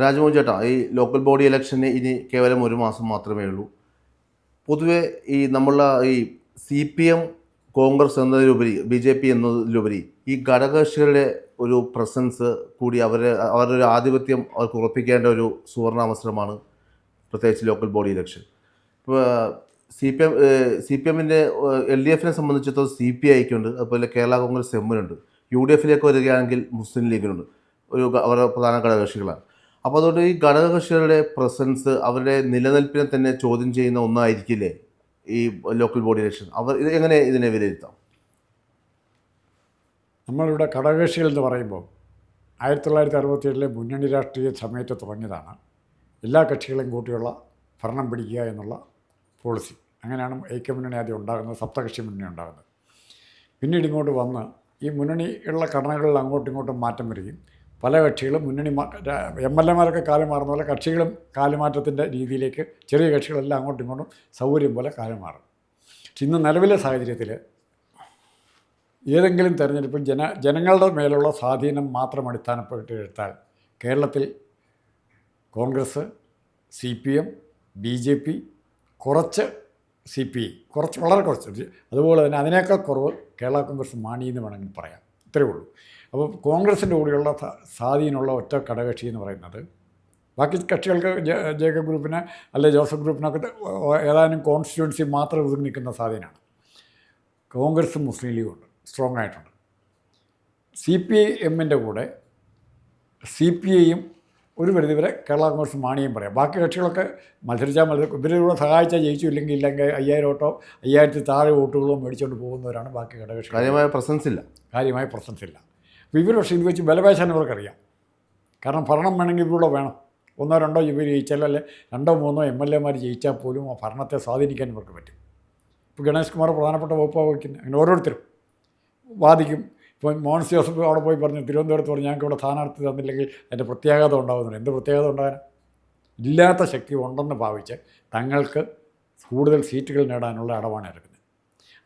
രാജമോഹൻ ചേട്ടാ ഈ local body ഇലക്ഷന് ഇനി കേവലം ഒരു മാസം മാത്രമേ ഉള്ളൂ. പൊതുവെ ഈ നമ്മളുടെ ഈ സി പി എം കോൺഗ്രസ് എന്നതിലുപരി ബി ജെ പി എന്നതിലുപരി ഈ ഘടകകക്ഷികളുടെ ഒരു പ്രസൻസ് കൂടി അവരെ അവരുടെ ഒരു ആധിപത്യം അവർക്ക് ഉറപ്പിക്കേണ്ട ഒരു സുവർണാവസരമാണ് പ്രത്യേകിച്ച് ലോക്കൽ ബോഡി ഇലക്ഷൻ ഇപ്പോൾ C P M C P എമ്മിന്റെ എൽ ഡി എഫിനെ സംബന്ധിച്ചിടത്തോളം സി പി ഐക്കുണ്ട് അതുപോലെ കേരള കോൺഗ്രസ് എമ്മിനുണ്ട് യു ഡി എഫിലേക്ക് വരികയാണെങ്കിൽ മുസ്ലിം ലീഗിനുണ്ട്. ഒരു അവരുടെ പ്രധാന ഘടകകക്ഷികളാണ്. അപ്പോൾ അതുകൊണ്ട് ഈ ഘടകകക്ഷികളുടെ പ്രസൻസ് അവരുടെ നിലനിൽപ്പിനെ തന്നെ ചോദ്യം ചെയ്യുന്ന ഒന്നായിരിക്കില്ലേ ഈ ലോക്കൽ ബോഡി ഇലക്ഷൻ അവർ ഇത് എങ്ങനെ ഇതിനെ വിലയിരുത്താം? നമ്മളിവിടെ ഘടകകക്ഷികൾ എന്ന് പറയുമ്പോൾ ആയിരത്തി തൊള്ളായിരത്തി അറുപത്തിയേഴിലെ മുന്നണി രാഷ്ട്രീയ സമയത്ത് തുടങ്ങിയതാണ് എല്ലാ കക്ഷികളെയും കൂട്ടിയുള്ള ഭരണം പിടിക്കുക എന്നുള്ള പോളിസി അങ്ങനെയാണ് ഐക്യമുന്നണി ആദ്യം ഉണ്ടാകുന്നത് സപ്തകക്ഷി മുന്നണി ഉണ്ടാകുന്നത്. പിന്നീട് ഇങ്ങോട്ട് വന്ന് ഈ മുന്നണിയുള്ള ഘടനകളിൽ അങ്ങോട്ടും ഇങ്ങോട്ടും മാറ്റം വരികയും പല കക്ഷികളും മുന്നണി എം എൽ എമാരൊക്കെ കാലം മാറുന്ന പോലെ കക്ഷികളും കാലുമാറ്റത്തിന്റെ രീതിയിലേക്ക് ചെറിയ കക്ഷികളെല്ലാം അങ്ങോട്ടും ഇങ്ങോട്ടും സൗകര്യം പോലെ കാലം മാറും. പക്ഷെ ഇന്ന് നിലവിലെ സാഹചര്യത്തിൽ ഏതെങ്കിലും തെരഞ്ഞെടുപ്പിൽ ജന ജനങ്ങളുടെ മേലുള്ള സ്വാധീനം മാത്രം അടിസ്ഥാനപ്പെട്ട് എടുത്താൽ കേരളത്തിൽ Congress C P M B J P കുറച്ച് സി പി കുറച്ച് വളരെ കുറച്ച്. അതുപോലെ തന്നെ അതിനേക്കാൾ കുറവ് കേരള കോൺഗ്രസ് മാണി എന്ന് വേണമെങ്കിൽ പറയാം. ഇത്രയേ ഉള്ളൂ. അപ്പോൾ കോൺഗ്രസിന്റെ കൂടെയുള്ള സ്വാധീനമുള്ള ഒറ്റ ഘടകക്ഷി എന്ന് പറയുന്നത് ബാക്കി കക്ഷികൾക്ക് ജേക്കബ് ഗ്രൂപ്പിന് അല്ലെ ജോസഫ് ഗ്രൂപ്പിനൊക്കെ ഏതാനും കോൺസ്റ്റിറ്റ്യുവൻസി മാത്രം ഒതുങ്ങി നിൽക്കുന്ന സ്വാധീനമാണ്. കോൺഗ്രസും മുസ്ലിം ലീഗും ഉണ്ട്. സ്ട്രോങ് ആയിട്ടുണ്ട്. സി പി ഐ എമ്മിന്റെ കൂടെ സി പി ഐയും ഒരു പരിധി വരെ കേരള കോൺഗ്രസ് മാണിയും പറയാം. ബാക്കി കക്ഷികളൊക്കെ മത്സരിച്ചാൽ മത്സരം ഇവരിലൂടെ സഹായിച്ചാൽ ജയിച്ചു ഇല്ലെങ്കിൽ ഇല്ലെങ്കിൽ അയ്യായിരം ഓട്ടോ അയ്യായിരത്തി താഴെ വോട്ടുകളോ മേടിച്ചുകൊണ്ട് പോകുന്നവരാണ് ബാക്കി ഘടകകക്ഷികൾ കാര്യമായ പ്രസൻസ് ഇല്ല. കാര്യമായ പ്രസൻസ് ഇല്ല. അപ്പോൾ ഇവർ പക്ഷേ ഇത് വെച്ച് ബലപേശാൻ ഇവർക്കറിയാം കാരണം ഭരണം വേണമെങ്കിൽ ഇവരുടെ വേണം. ഒന്നോ രണ്ടോ ഇവർ ജയിച്ചാൽ അല്ലെ രണ്ടോ മൂന്നോ എം എൽ എമാർ ജയിച്ചാൽ പോലും ആ ഭരണത്തെ സ്വാധീനിക്കാൻ ഇവർക്ക് പറ്റും. ഇപ്പോൾ ഗണേഷ് കുമാർ പ്രധാനപ്പെട്ട വകുപ്പാണ് വയ്ക്കുന്നത് അങ്ങനെ ഓരോരുത്തരും വാദിക്കും. ഇപ്പോൾ മോഹൻസ് ജോസഫ് അവിടെ പോയി പറഞ്ഞു തിരുവനന്തപുരത്ത് പറഞ്ഞു ഞങ്ങൾക്ക് ഇവിടെ സ്ഥാനാർത്ഥി തന്നില്ലെങ്കിൽ അതിന്റെ പ്രത്യാഘാതം ഉണ്ടാകുന്നില്ല എന്ത് പ്രത്യാഘാതം ഉണ്ടാകാൻ ഇല്ലാത്ത ശക്തി ഉണ്ടെന്ന് ഭാവിച്ച് തങ്ങൾക്ക് കൂടുതൽ സീറ്റുകൾ നേടാനുള്ള അടവാണ് എടുക്കുന്നത്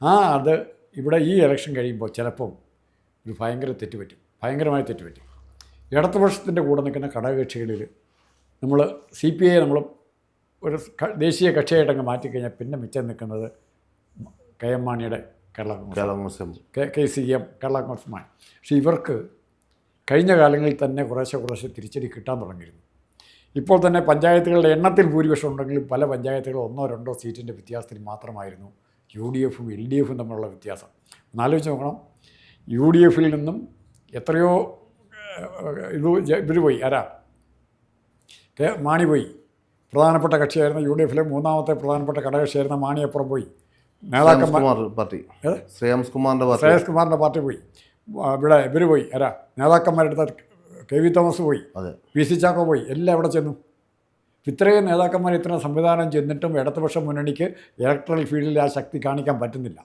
ആ അത് ഇവിടെ ഈ ഇലക്ഷൻ കഴിയുമ്പോൾ ചിലപ്പം ഒരു ഭയങ്കര തെറ്റുപറ്റും ഭയങ്കരമായി തെറ്റുപറ്റും. ഇടതുപക്ഷത്തിന്റെ കൂടെ നിൽക്കുന്ന ഘടകകക്ഷികളിൽ നമ്മൾ സി പി ഐ നമ്മൾ ഒരു ദേശീയ കക്ഷിയായിട്ടങ്ങ് മാറ്റിക്കഴിഞ്ഞാൽ പിന്നെ മിച്ചം നിൽക്കുന്നത് കെ എം മാണിയുടെ Kerala Congress K K C M Kerala Congress Mani പക്ഷേ ഇവർക്ക് കഴിഞ്ഞ കാലങ്ങളിൽ തന്നെ കുറേശ്ശെ കുറേശ്ശെ തിരിച്ചടി കിട്ടാൻ തുടങ്ങിയിരുന്നു. ഇപ്പോൾ തന്നെ പഞ്ചായത്തുകളുടെ എണ്ണത്തിൽ ഭൂരിപക്ഷം ഉണ്ടെങ്കിലും പല പഞ്ചായത്തുകളും ഒന്നോ രണ്ടോ സീറ്റിന്റെ വ്യത്യാസത്തിൽ മാത്രമായിരുന്നു യു ഡി എഫും എൽ ഡി എഫും തമ്മിലുള്ള വ്യത്യാസം. ഒന്നാലോചിച്ച് നോക്കണം. യു ഡി എഫിൽ നിന്നും എത്രയോ ഇത് ഇവർ പോയി. ആരാ? മാണി പോയി. പ്രധാനപ്പെട്ട കക്ഷിയായിരുന്ന യു ഡി എഫിലെ മൂന്നാമത്തെ പ്രധാനപ്പെട്ട ഘടകകക്ഷിയായിരുന്ന മാണിയപ്പുറം പോയി. നേതാക്കന്മാർ പാർട്ടി. ഏത്? കുമാറിന്റെ കുമാറിന്റെ പാർട്ടി. ശ്രേയസ് കുമാറിന്റെ പാർട്ടി പോയി. ഇവിടെ ഇവർ പോയി. ആരാ? നേതാക്കന്മാരെടുത്ത കെ വി തോമസ് പോയി. അതെ. പി സി ചാക്കോ പോയി. എല്ലാം എവിടെ ചെന്നു. ഇത്രയും നേതാക്കന്മാർ ഇത്രയും സംവിധാനം ചെന്നിട്ടും ഇടതുപക്ഷ മുന്നണിക്ക് ഇലക്ട്രൽ ഫീൽഡിൽ ആ ശക്തി കാണിക്കാൻ പറ്റുന്നില്ല.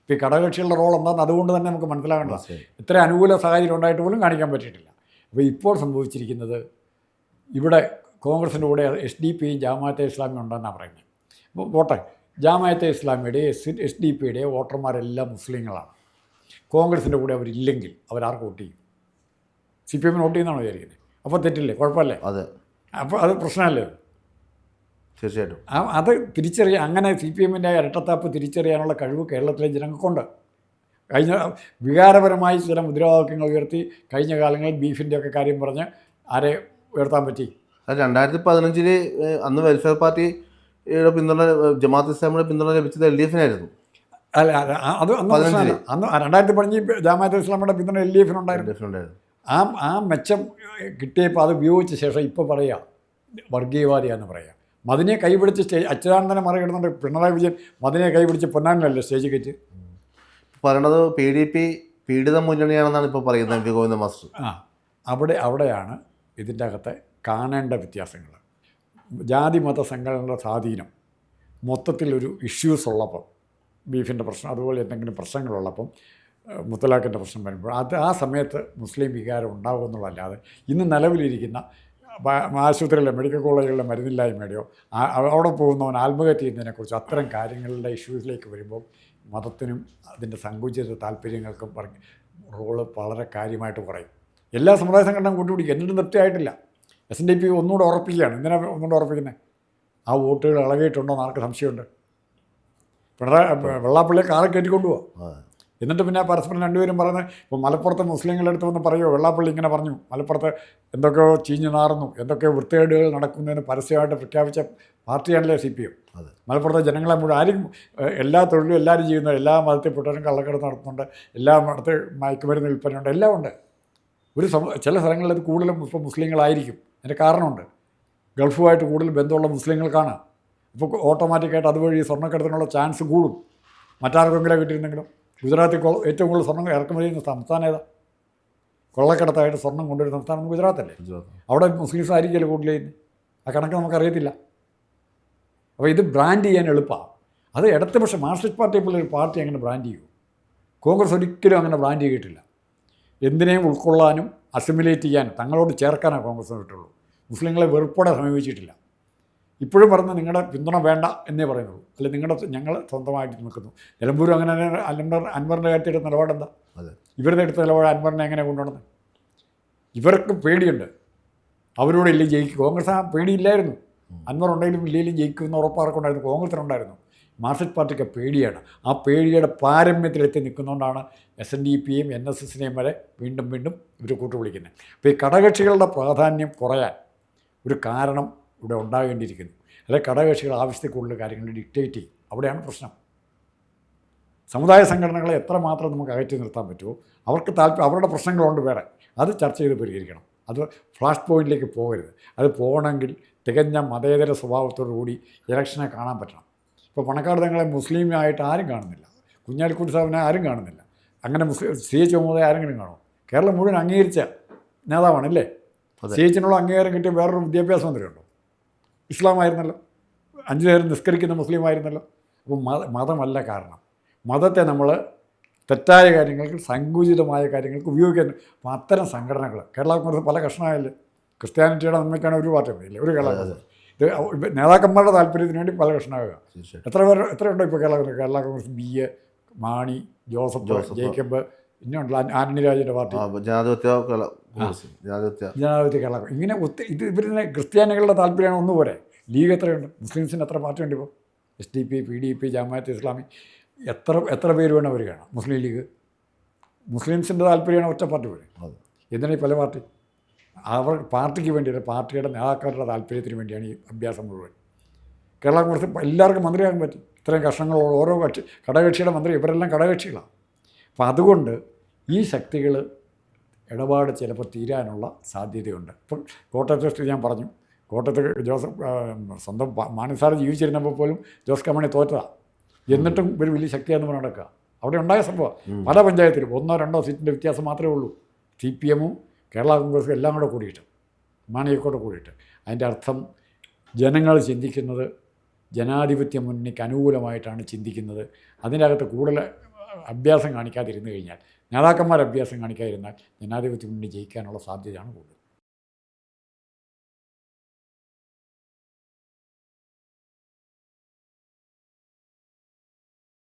ഇപ്പോൾ ഈ ഘടകകക്ഷികളുടെ റോൾ എന്താണെന്ന് അതുകൊണ്ട് തന്നെ നമുക്ക് മനസ്സിലാകേണ്ട ഇത്ര അനുകൂല സാഹചര്യം ഉണ്ടായിട്ട് പോലും കാണിക്കാൻ പറ്റിയിട്ടില്ല. അപ്പോൾ ഇപ്പോൾ സംഭവിച്ചിരിക്കുന്നത് ഇവിടെ കോൺഗ്രസിന്റെ കൂടെ എസ് ഡി പിയും ജാമാഅത്തെ ഇസ്ലാമിയും ഉണ്ടെന്നാണ് പറയുന്നത്. അപ്പോൾ പോട്ടെ. ജാമാഅത്തെ ഇസ്ലാമിയുടെ എസ് എസ് ഡി പിയുടെ വോട്ടർമാരെല്ലാം മുസ്ലിങ്ങളാണ്. കോൺഗ്രസിന്റെ കൂടെ അവരില്ലെങ്കിൽ അവരാർക്ക് വോട്ട് ചെയ്യും. സി പി എമ്മിന് വോട്ട് ചെയ്യുന്നതാണോ വിചാരിക്കുന്നത് അപ്പോൾ തെറ്റില്ലേ? കുഴപ്പമില്ലേ? അതെ. അപ്പോൾ അത് പ്രശ്നമല്ലേ? തീർച്ചയായിട്ടും. ആ അത് തിരിച്ചറിയാൻ അങ്ങനെ സി പി എമ്മിന്റെ ഇരട്ടത്താപ്പ് തിരിച്ചറിയാനുള്ള കഴിവ് കേരളത്തിലെ ജനങ്ങൾക്കുണ്ട്. കഴിഞ്ഞ വികാരപരമായി ചില മുദ്രാവാക്യങ്ങൾ ഉയർത്തി കഴിഞ്ഞ കാലങ്ങളിൽ ബീഫിന്റെ ഒക്കെ കാര്യം പറഞ്ഞ് ആരെ ഉയർത്താൻ പറ്റി? അത് രണ്ടായിരത്തി പതിനഞ്ചിൽ അന്ന് വെൽഫെയർ പാർട്ടിയുടെ പിന്തുണ ജമാഅത്ത് ഇസ്ലാമിയുടെ പിന്തുണ ലഭിച്ചത് എൽ ഡി എഫിനായിരുന്നു. അല്ല അത് അന്ന് രണ്ടായിരത്തി പതിനഞ്ച് ജമാഅത്ത് ഇസ്ലാമിയുടെ പിന്തുണ എൽ ഡി എഫിനുണ്ടായിരുന്നു ആ ആ മെച്ചം കിട്ടിയപ്പോൾ അത് ഉപയോഗിച്ച ശേഷം ഇപ്പോൾ പറയുക വർഗീയവാദിയാന്ന് പറയുക മതിനെ കൈപിടിച്ച് സ്റ്റേജ് അച്യുതാനന്ദനെ മറികടന്നുണ്ട് പിണറായി വിജയൻ മതിനെ കൈപിടിച്ച് പൊന്നാനിലല്ലേ സ്റ്റേജ് കയറ്റി? പറയണത് പി ഡി പി പീഡിത മുന്നണിയാണെന്നാണ് ഇപ്പോൾ പറയുന്നത് എം പി ഗോവിന്ദ മാസ്റ്റർ. ആ അവിടെ അവിടെയാണ് ഇതിന്റെ അകത്തെ കാണേണ്ട വ്യത്യാസങ്ങൾ ജാതി മത സംഘടനയുടെ സ്വാധീനം മൊത്തത്തിലൊരു ഇഷ്യൂസ് ഉള്ളപ്പം ബീഫിന്റെ പ്രശ്നം അതുപോലെ എന്തെങ്കിലും പ്രശ്നങ്ങളുള്ളപ്പം മുത്തലാഖിന്റെ പ്രശ്നം വരുമ്പോൾ അത് ആ സമയത്ത് മുസ്ലിം വികാരം ഉണ്ടാകുമെന്നുള്ളതല്ലാതെ ഇന്ന് നിലവിലിരിക്കുന്ന ആശുപത്രിയിലെ മെഡിക്കൽ കോളേജുകളിലെ മരുന്നില്ലായ്മയുടെയോ അവിടെ പോകുന്നവൻ ആത്മഹത്യ ചെയ്യുന്നതിനെക്കുറിച്ച് അത്തരം കാര്യങ്ങളുടെ ഇഷ്യൂസിലേക്ക് വരുമ്പോൾ മതത്തിനും അതിന്റെ സങ്കുചിത താല്പര്യങ്ങൾക്കും റോൾ വളരെ കാര്യമായിട്ട് കുറയും. എല്ലാ സമുദായ സംഘടനയും കൂട്ടുപിടിക്കും എന്നിട്ടും തൃപ്തിയായിട്ടില്ല. എസ് എൻ ഡി പി ഒന്നുകൂടെ ഉറപ്പിക്കുകയാണ്. എന്തിനാ ഒന്നുകൂടെ ഉറപ്പിക്കുന്നത് ആ വോട്ടുകൾ ഇളകിയിട്ടുണ്ടോ എന്ന് ആർക്ക് സംശയമുണ്ട്. പിണറായി വെള്ളാപ്പള്ളിയെ കാറി കയറ്റിക്കൊണ്ടു പോവാം എന്നിട്ട് പിന്നെ പരസ്പരം രണ്ടുപേരും പറയുന്നത് ഇപ്പോൾ മലപ്പുറത്തെ മുസ്ലിങ്ങളുടെ അടുത്ത് വന്ന് പറയുമോ വെള്ളാപ്പള്ളി ഇങ്ങനെ പറഞ്ഞു. മലപ്പുറത്ത് എന്തൊക്കെയോ ചീഞ്ഞു നാറുന്നു. എന്തൊക്കെയോ വൃത്തികേടുകൾ നടക്കുന്നതിന് പരസ്യമായിട്ട് പ്രഖ്യാപിച്ച പാർട്ടിയാണല്ലേ സി പി എം. മലപ്പുറത്തെ ജനങ്ങളെ മുഴുവൻ ആരും എല്ലാ തൊഴിലും എല്ലാവരും ചെയ്യുന്നു എല്ലാ മതത്തിൽപ്പെട്ടവരും കള്ളക്കടത്ത് നടത്തുന്നുണ്ട്. എല്ലാ മതത്തിൽ മയക്കുമരുന്ന് വിൽപ്പനയുണ്ട്. എല്ലാം ഉണ്ട്. ഒരു ചില സ്ഥലങ്ങളിൽ അത് കൂടുതലും ഇപ്പോൾ മുസ്ലിങ്ങളായിരിക്കും. അതിന്റെ കാരണമുണ്ട്. ഗൾഫുമായിട്ട് കൂടുതൽ ബന്ധമുള്ള മുസ്ലിങ്ങൾക്കാണ്. അപ്പോൾ ഓട്ടോമാറ്റിക്കായിട്ട് അതുവഴി സ്വർണക്കടത്തിനുള്ള ചാൻസ് കൂടും. മറ്റാർക്കെങ്കിലും കിട്ടിയിരുന്നെങ്കിലും. ഗുജറാത്തിൽ ഏറ്റവും കൂടുതൽ സ്വർണം ഇറക്കുമതി ചെയ്യുന്ന സംസ്ഥാനം ഏതാ? കൊള്ളക്കടത്തായിട്ട് സ്വർണം കൊണ്ടുവരുന്ന സംസ്ഥാനം ഗുജറാത്തല്ലേ? അവിടെ മുസ്ലിംസ് ആയിരിക്കുമല്ലോ കൂടുതൽ ചെയ്യുന്നത്. ആ കണക്ക് നമുക്കറിയത്തില്ല. അപ്പോൾ ഇത് ബ്രാൻഡ് ചെയ്യാൻ എളുപ്പമാണ്. അത് പക്ഷേ മാർക്സിസ്റ്റ് പാർട്ടി പോലെ ഒരു പാർട്ടി അങ്ങനെ ബ്രാൻഡ് ചെയ്യൂ കോൺഗ്രസ് ഒരിക്കലും അങ്ങനെ ബ്രാൻഡ് ചെയ്തിട്ടില്ല. എന്തിനേയും ഉൾക്കൊള്ളാനും അസിമുലേറ്റ് ചെയ്യാനും തങ്ങളോട് ചേർക്കാനാണ് കോൺഗ്രസ് വിട്ടുള്ളൂ മുസ്ലിങ്ങളെ വെറുപ്പോടെ സമീപിച്ചിട്ടില്ല. ഇപ്പോഴും പറഞ്ഞ് നിങ്ങളുടെ പിന്തുണ വേണ്ട എന്നേ പറയുന്നുള്ളൂ. അല്ലെ നിങ്ങളുടെ ഞങ്ങൾ സ്വന്തമായിട്ട് നിൽക്കുന്നു. നിലമ്പൂർ അങ്ങനെ അൻവർ അൻവറിന്റെ കാര്യത്തിൽ നിലപാടെന്താ? അതെ. ഇവരുടെ അടുത്ത നിലപാട് അൻവറിനെ എങ്ങനെ കൊണ്ടുവന്നത്? ഇവർക്ക് പേടിയുണ്ട്. അവരോട് ഇല്ലേ ജയിക്കും കോൺഗ്രസ് ആ പേടിയില്ലായിരുന്നു. അൻവർ ഉണ്ടെങ്കിലും ഇല്ലെങ്കിലും ജയിക്കുമെന്ന് ഉറപ്പാർക്കുണ്ടായിരുന്നു കോൺഗ്രസിനുണ്ടായിരുന്നു. മാർക്സിസ്റ്റ് പാർട്ടിക്ക് പേടിയാണ്. ആ പേടിയുടെ പാരമ്യത്തിലെത്തി നിൽക്കുന്നതുകൊണ്ടാണ് എസ് എൻ ഡി പിയും എൻ എസ് എസിനെയും വരെ വീണ്ടും വീണ്ടും ഇവർ കൂട്ടുവിളിക്കുന്നത് അപ്പോൾ ഈ ഘടകകക്ഷികളുടെ പ്രാധാന്യം കുറയാൻ ഒരു കാരണം ഇവിടെ ഉണ്ടാകേണ്ടിയിരിക്കുന്നു. അല്ലെ ഘടകകക്ഷികൾ ആവശ്യത്തിൽ കൂടുതൽ കാര്യങ്ങൾ ഡിക്റ്റേറ്റ് ചെയ്യും. അവിടെയാണ് പ്രശ്നം. സമുദായ സംഘടനകളെ എത്രമാത്രം നമുക്ക് അകറ്റി നിർത്താൻ പറ്റുമോ? അവർക്ക് താല്പര്യം അവരുടെ പ്രശ്നങ്ങളുണ്ട് വേറെ. അത് ചർച്ച ചെയ്ത് പരിഹരിക്കണം. അത് ഫ്ലാഷ് പോയിന്റിലേക്ക് പോകരുത്. അത് പോകണമെങ്കിൽ തികഞ്ഞ മതേതര സ്വഭാവത്തോടു കൂടി ഇലക്ഷനെ കാണാൻ പറ്റണം. ഇപ്പോൾ പണക്കാട് തങ്ങളെ മുസ്ലിമായിട്ട് ആരും കാണുന്നില്ല. കുഞ്ഞാലിക്കുട്ടി സാഹിബിനെ ആരും കാണുന്നില്ല. അങ്ങനെ മുസ്ലിം സി എച്ച് മുഹമ്മദ് ആരെങ്കിലും കാണും കേരളം മുഴുവൻ അംഗീകരിച്ച നേതാവാണല്ലേ? അല്ലേ സി എച്ചിനുള്ള അംഗീകാരം കിട്ടിയ വേറൊരു വിദ്യാഭ്യാസ മന്ത്രിയുണ്ടോ? ഇസ്ലാമായിരുന്നല്ലോ. അഞ്ചു നേരം നിസ്കരിക്കുന്ന മുസ്ലിമായിരുന്നല്ലോ. അപ്പോൾ മത മതമല്ല കാരണം. മതത്തെ നമ്മൾ തെറ്റായ കാര്യങ്ങൾക്ക് സങ്കുചിതമായ കാര്യങ്ങൾക്ക് ഉപയോഗിക്കാൻ അപ്പോൾ അത്തരം സംഘടനകൾ കേരള കോൺഗ്രസ് പല കഷ്ണമായല്ലേ? ക്രിസ്ത്യാനിറ്റിയുടെ നന്മയ്ക്കാണ് ഒരു പാർട്ടി ഇല്ലേ ഒരു കേരള കോൺഗ്രസ്. ഇത് നേതാക്കന്മാരുടെ താല്പര്യത്തിന് വേണ്ടി പല കഷ്ണമാകുക എത്ര പേർ എത്രയുണ്ടോ ഇപ്പോൾ കേരള കോൺഗ്രസ് കേരള കോൺഗ്രസ് ബി എ മാണി ജോസഫ്. ജേക്കബ് ഇനിയുണ്ടല്ലോ ആന്റണി രാജന്റെ പാർട്ടി. ജനാധിപത്യ കേരള. ഇങ്ങനെ ഒത്തിരി ഇത് ഇവരിനെ ക്രിസ്ത്യാനികളുടെ താല്പര്യമാണ് ഒന്നുപോലെ ലീഗ് എത്രയുണ്ട്? മുസ്ലിംസിന് എത്ര പാർട്ടിയുണ്ട് ഇപ്പോൾ S D P P D P Jamaat Islami എത്ര എത്ര പേര് വേണം അവർ കാണാം മുസ്ലിം ലീഗ്. മുസ്ലിംസിന്റെ താല്പര്യമാണ് ഒറ്റ പാർട്ടി പോലെ എന്തിനാണ് എന്തിനാ ഈ പല പാർട്ടി? അവർ പാർട്ടിക്ക് വേണ്ടിയിട്ട് പാർട്ടിയുടെ നേതാക്കളുടെ താല്പര്യത്തിന് വേണ്ടിയാണ് ഈ അഭ്യാസം മുഴുവൻ. കേരള കോൺഗ്രസ് എല്ലാവർക്കും മന്ത്രിയാകാൻ പറ്റും. ഇത്രയും കഷ്ണങ്ങളുള്ള ഓരോ കക്ഷി ഘടകകക്ഷിയുടെ മന്ത്രി ഇവരെല്ലാം ഘടകകക്ഷികളാണ്. അപ്പം അതുകൊണ്ട് ഈ ശക്തികൾ ഇടപാട് ചിലപ്പോൾ തീരാനുള്ള സാധ്യതയുണ്ട്. ഇപ്പം കോട്ടയത്തെ സ്ഥിതി ഞാൻ പറഞ്ഞു. കോട്ടയത്ത് ജോസഫ് സ്വന്തം മാനസാറ് ജീവിച്ചിരുന്നപ്പോൾ പോലും ജോസ് കമ്മണി തോറ്റതാണ് എന്നിട്ടും ഒരു വലിയ ശക്തിയാണെന്ന് പറഞ്ഞ് നടക്കുക അവിടെ ഉണ്ടായ സംഭവം. പല പഞ്ചായത്തിലും ഒന്നോ രണ്ടോ സീറ്റിന്റെ വ്യത്യാസം മാത്രമേ ഉള്ളൂ. സി പി എമ്മും കേരള കോൺഗ്രസ് എല്ലാം കൂടെ കൂടിയിട്ട് മാണിയെക്കൂടെ കൂടിയിട്ട്. അതിന്റെ അർത്ഥം ജനങ്ങൾ ചിന്തിക്കുന്നത് ജനാധിപത്യ മുന്നണിക്ക് അനുകൂലമായിട്ടാണ് ചിന്തിക്കുന്നത്. അതിനകത്ത് കൂടുതൽ അഭ്യാസം കാണിക്കാതിരുന്നു കഴിഞ്ഞാൽ നേതാക്കന്മാർ അഭ്യാസം കാണിക്കാതിരുന്നാൽ ജനാധിപത്യ മുന്നണി ജയിക്കാനുള്ള സാധ്യതയാണ് കൂടുതൽ.